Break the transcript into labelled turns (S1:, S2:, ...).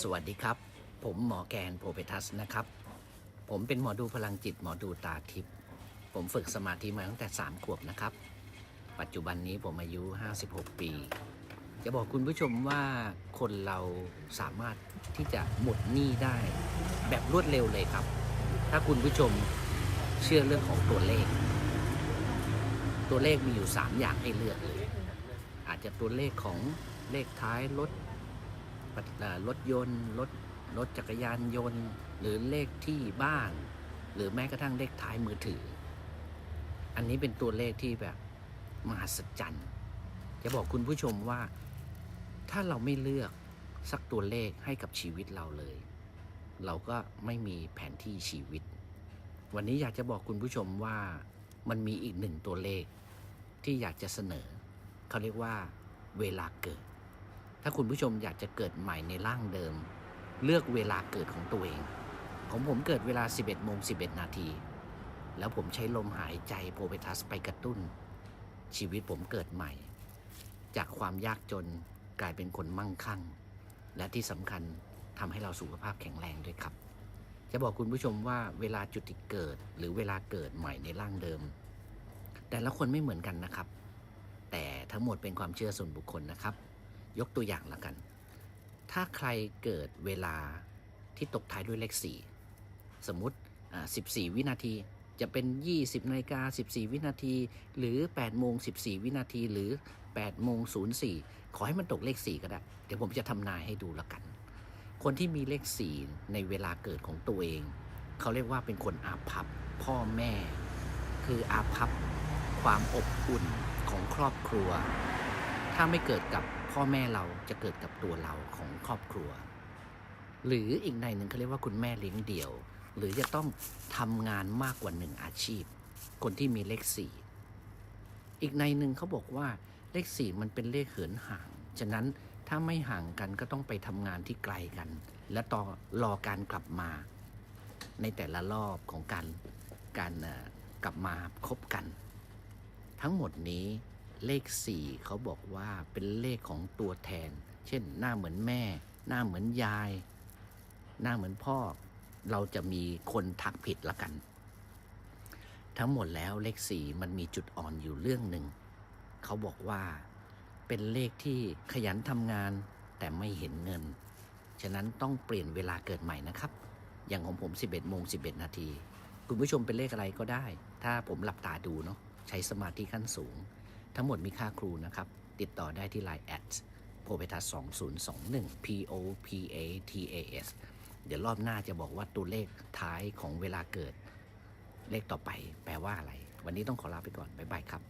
S1: สวัสดีครับ ผมหมอแกนโพเปทัสนะครับ ผมเป็นหมอดูพลังจิตหมอดูตาทิพย์ผมฝึกสมาธิมาตั้งแต่ 3 ขวบนะครับ ปัจจุบันนี้ผมอายุ 56 ปี จะบอกคุณผู้ชมว่าคนเราสามารถที่จะหมดหนี้ได้แบบรวดเร็วเลยครับ ถ้าคุณผู้ชมเชื่อเรื่องของตัวเลข ตัวเลขมีอยู่ 3 อย่างให้เลือกเลย อาจจะตัวเลขของเลขท้ายรถ รถยนต์ รถรถจักรยานยนต์ หรือเลขที่บ้าน หรือแม้กระทั่งเลขท้ายมือถือ อันนี้เป็นตัวเลขที่แบบมหัศจรรย์จะบอกคุณผู้ชมว่า ถ้าเราไม่เลือกสักตัวเลขให้กับชีวิตเราเลย เราก็ไม่มีแผนที่ชีวิต วันนี้อยากจะบอกคุณผู้ชมว่ามันมีอีกหนึ่งตัวเลขที่อยากจะเสนอ เขาเรียกว่า เวลาเกิด ถ้าคุณผู้ชมอยากจะเกิดใหม่ในร่างเดิม เลือกเวลาเกิดของตัวเองของผมเกิดเวลา 11โมง11 นาที แล้วผมใช้ลมหายใจโพเปทัสไปกระตุ้น ชีวิตผมเกิดใหม่ จากความยากจนกลายเป็นคนมั่งคั่ง และที่สำคัญทำให้เราสุขภาพแข็งแรงด้วยครับ จะบอกคุณผู้ชมว่าเวลาจุติเกิดหรือเวลาเกิดใหม่ในร่างเดิม แต่ละคนไม่เหมือนกันนะครับ แต่ทั้งหมดเป็นความเชื่อส่วนบุคคลนะครับ ยกตัวอย่างละกัน ถ้าใครเกิดเวลาที่ตกท้ายด้วยเลข 4 สมมุติ 14 วินาที จะเป็น 20นาฬิกา14 วินาที หรือ8โมง14 วินาที หรือ8โมง04 ขอให้มันตกเลข 4 ก็ได้ เดี๋ยวผมจะทำนายให้ดูละกัน คนที่มีเลข 4 ในเวลาเกิดของตัวเอง เขาเรียกว่าเป็นคนอาภัพพ่อแม่ คืออาภัพความอบอุ่นของครอบครัว ถ้าไม่เกิดกับ พ่อแม่เราจะเกิดกับตัวเราของครอบครัว หรืออีกในหนึ่งเขาเรียกว่าคุณแม่เลี้ยงเดี่ยว หรือจะต้องทำงานมากกว่าหนึ่งอาชีพ คนที่มีเลขสี่อีกในหนึ่งเขาบอกว่าเลขสี่มันเป็นเลขเหินห่าง ฉะนั้นถ้าไม่ห่างกันก็ต้องไปทำงานที่ไกลกัน และต่อรอการกลับมา ในแต่ละรอบของการการกลับมาคบกัน ทั้งหมดนี้ เลข 4 เขาบอกว่าเป็นเลขของตัวแทน เช่น หน้าเหมือนแม่ หน้าเหมือนยาย หน้าเหมือนพ่อ เราจะมีคนทักผิดละกัน ทั้งหมดแล้วเลข 4 มันมีจุดอ่อนอยู่เรื่องหนึ่ง เขาบอกว่าเป็นเลขที่ขยันทำงานแต่ไม่เห็นเงิน ฉะนั้นต้องเปลี่ยนเวลาเกิดใหม่นะครับ อย่างของผม 11โมง11 นาที คุณผู้ชมเป็นเลขอะไรก็ได้ ถ้าผมหลับตาดูเนาะใช้สมาธิขั้นสูง ทั้งหมดมีค่าครูนะครับ ติดต่อได้ที่ Line แอดโพเ t ทัส2021 P O P A T A S เดี๋ยวรอบหน้าจะบอกว่าตัวเลขท้ายของเวลาเกิด เลขต่อไปแปลว่าอะไร วันนี้ต้องขอลาไปก่อน บ๊ายบายครับ